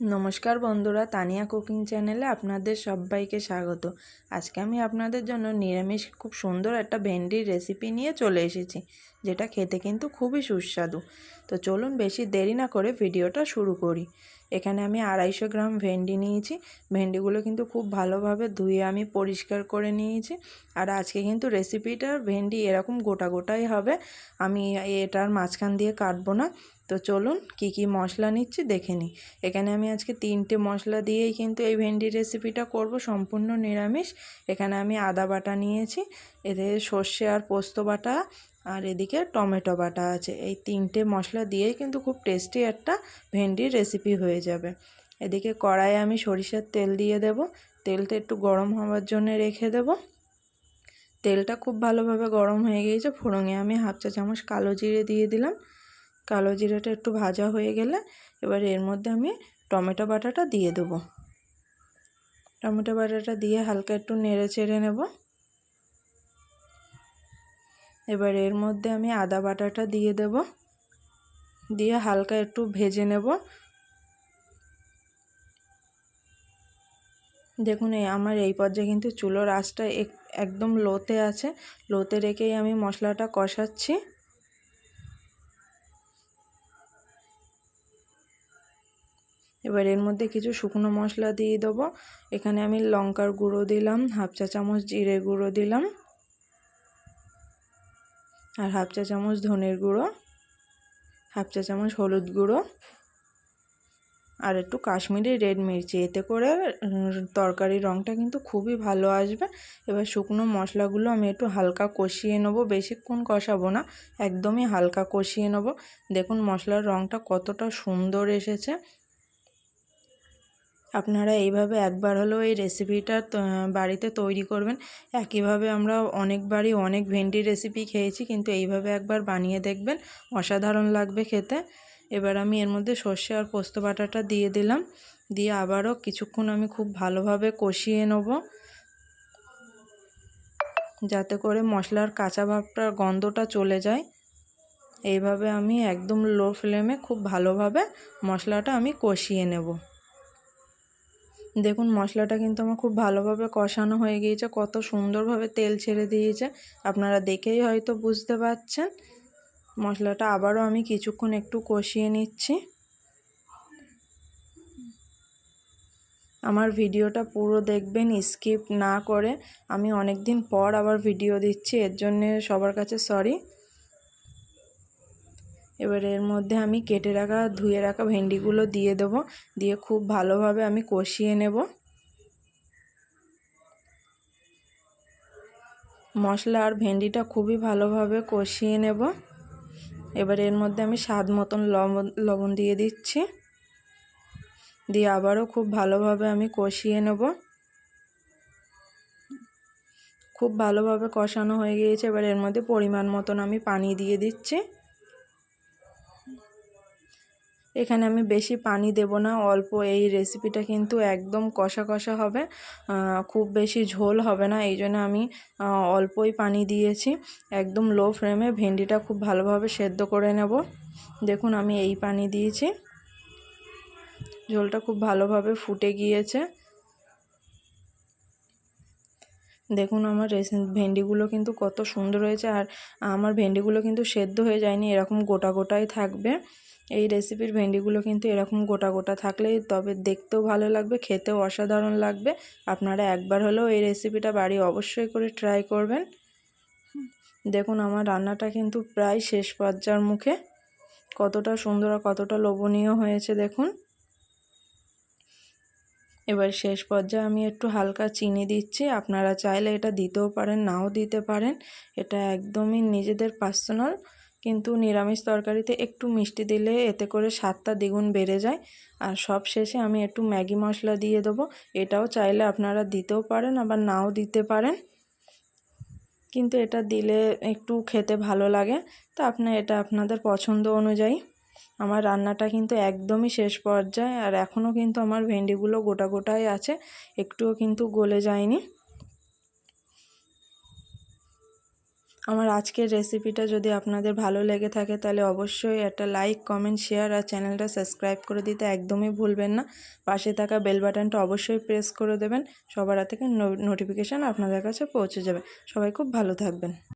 নমস্কার বন্ধুরা, তানিয়া কুকিং চ্যানেলে আপনাদের সবাইকে স্বাগত। আজকে আমি আপনাদের জন্য নিরামিষ, খুব সুন্দর একটা ভেন্ডির রেসিপি নিয়ে চলে এসেছি, যেটা খেতে কিন্তু খুবই সুস্বাদু। তো চলুন বেশি দেরি না করে ভিডিওটা শুরু করি। এখানে আমি আড়াইশো গ্রাম ভেন্ডি নিয়েছি, ভেন্ডিগুলো কিন্তু খুব ভালোভাবে ধুয়ে আমি পরিষ্কার করে নিয়েছি। আর আজকে কিন্তু রেসিপিটা ভেন্ডি এরকম গোটা গোটাই হবে, আমি এটার মাঝখান দিয়ে কাটবো না। তো চলুন কি কি মশলা নিচ্ছি দেখে নিই। এখানে আমি আজকে তিনটে মশলা দিয়েই কিন্তু এই ভেন্ডি রেসিপিটা করব, সম্পূর্ণ নিরামিষ। এখানে আমি আদা বাটা নিয়েছি, এতে সর্ষে আর পোস্ত বাটা, আর এদিকে টমেটো বাটা আছে। এই তিনটে মশলা দিয়েই কিন্তু খুব টেস্টি একটা ভেন্ডির রেসিপি হয়ে যাবে। এদিকে কড়াইয়ে আমি সরিষার তেল দিয়ে দেব। তেলটা একটু গরম হওয়ার জন্য রেখে দেব। তেলটা খুব ভালোভাবে গরম হয়ে গিয়েছে। ফোড়ঙে আমি হাফ চা চামচ কালো জিরে দিয়ে দিলাম। কালো জিরাটা একটু ভাজা হয়ে গেলে এবার এর মধ্যে আমি টমেটো বাটাটা দিয়ে দেবো। টমেটো বাটাটা দিয়ে হালকা একটু নেড়ে চেড়ে নেব। এবার এর মধ্যে আমি আদা বাটাটা দিয়ে দেব। দিয়ে হালকা একটু ভেজে নেব। দেখুন, এই আমার এই পর্যায়ে কিন্তু চুলোর আঁচটা একদম লোতে আছে। লোতে রেখেই আমি মশলাটা কষাচ্ছি। এবার এর মধ্যে কিছু শুকনো মশলা দিয়ে দেবো। এখানে আমি লঙ্কার গুঁড়ো দিলাম, হাফ চা চামচ জিরে গুঁড়ো দিলাম আর হাফ চা চামচ ধনের গুঁড়ো, হাফ চা চামচ হলুদ গুঁড়ো আর একটু কাশ্মীরি রেড মির্চি। এতে করে তরকারির রঙটা কিন্তু খুবই ভালো আসবে। এবার শুকনো মশলাগুলো আমি একটু হালকা কষিয়ে নেব, বেশিক্ষণ কষাবো না, একদমই হালকা কষিয়ে নেব। দেখুন মশলার রঙটা কতটা সুন্দর এসেছে। আপনারা এইভাবে একবার হলেও এই রেসিপিটা বাড়িতে তৈরি করবেন। একইভাবে আমরা অনেকবারই অনেক ভেন্ডি রেসিপি খেয়েছি, কিন্তু এইভাবে একবার বানিয়ে দেখবেন, অসাধারণ লাগবে খেতে। এবার আমি এর মধ্যে সর্ষে আর পোস্ত বাটাটা দিয়ে দিলাম। দিয়ে আবারও কিছুক্ষণ আমি খুব ভালোভাবে কষিয়ে নেব। যাতে করে মশলার কাঁচা ভাবটা, গন্ধটা চলে যায়। এইভাবে আমি একদম লো ফ্লেমে খুব ভালোভাবে মশলাটা আমি কষিয়ে নেব। দেখুন, মশলাটা কিন্তু আমার খুব ভালোভাবে কষানো হয়ে গিয়েছে, কত সুন্দরভাবে তেল ছেড়ে দিয়েছে। আপনারা দেখেই হয়তো বুঝতে পারছেন। মশলাটা আবারও আমি কিছুক্ষণ একটু কষিয়ে নিচ্ছি। আমার ভিডিওটা পুরো দেখবেন, স্কিপ না করে। আমি অনেক দিন পর আবার ভিডিও দিচ্ছি, এর জন্যে সবার কাছে সরি। এবার এর মধ্যে আমি কেটে রাখা, ধুয়ে রাখা ভেন্ডিগুলো দিয়ে দেবো। দিয়ে খুব ভালোভাবে আমি কষিয়ে নেব। মশলা আর ভেন্ডিটা খুবই ভালোভাবে কষিয়ে নেব। এবার এর মধ্যে আমি স্বাদ মতন লবণ লবণ দিয়ে দিচ্ছি। দিয়ে আবারও খুব ভালোভাবে আমি কষিয়ে নেব। খুব ভালোভাবে কষানো হয়ে গিয়েছে। এবার এর মধ্যে পরিমাণ মতন আমি পানি দিয়ে দিচ্ছি। এখানে আমি বেশি পানি দেব না, অল্প এই রেসিপিটা কিন্তু একদম কষা কষা হবে খুব বেশি ঝোল হবে না, এই জন্য আমি অল্পই পানি দিয়েছি, একদম লো ফ্লেমে ভেন্ডিটা খুব ভালোভাবে সেদ্ধ করে নেব, দেখুন আমি এই পানি দিয়েছি, ঝোলটা খুব ভালোভাবে ফুটে গিয়েছে, দেখুন আমার ভেন্ডিগুলো কিন্তু কত সুন্দর হয়েছে, আর আমার ভেন্ডিগুলো কিন্তু সেদ্ধ হয়ে যায়নি, এরকম গোটা গোটাই থাকবে এই রেসিপির ভেন্ডিগুলো কিন্তু এরকম গোটা গোটা থাকলেই তবে দেখতেও ভালো লাগবে, খেতেও অসাধারণ লাগবে। আপনারা একবার হলেও এই রেসিপিটা বাড়ি অবশ্যই করে ট্রাই করবেন। দেখুন আমার রান্নাটা কিন্তু প্রায় শেষ পর্যার মুখে। কতটা সুন্দর আর কতটা লোভনীয় হয়েছে দেখুন। এবার শেষ পর্যায়ে আমি একটু হালকা চিনি দিচ্ছি। আপনারা চাইলে এটা দিতেও পারেন, নাও দিতে পারেন। এটা একদমই নিজেদের পার্সোনাল কিন্তু নিরামিষ তরকারিতে একটু মিষ্টি দিলে এতে করে স্বাদটা দ্বিগুণ বেড়ে যায়। আর সব শেষে আমি একটু ম্যাগি মশলা দিয়ে দেবো। এটাও চাইলে আপনারা দিতেও পারেন, আবার নাও দিতে পারেন। কিন্তু এটা দিলে একটু খেতে ভালো লাগে। তো আপনার এটা আপনাদের পছন্দ অনুযায়ী। আমার রান্নাটা কিন্তু একদমই শেষ পর্যায়ে, আর এখনও কিন্তু আমার ভেন্ডিগুলো গোটা গোটাই আছে। একটুও কিন্তু গলে যায়নি। আমার আজকের রেসিপিটা যদি আপনাদের ভালো লেগে থাকে, তাহলে অবশ্যই একটা লাইক কমেন্ট শেয়ার আর চ্যানেলটা সাবস্ক্রাইব করে দিতে একদমই ভুলবেন না। পাশে থাকা বেল বাটনটা অবশ্যই প্রেস করে দেবেন। সবার থেকে নোটিফিকেশান আপনাদের কাছে পৌঁছে যাবে। সবাই খুব ভালো থাকবেন।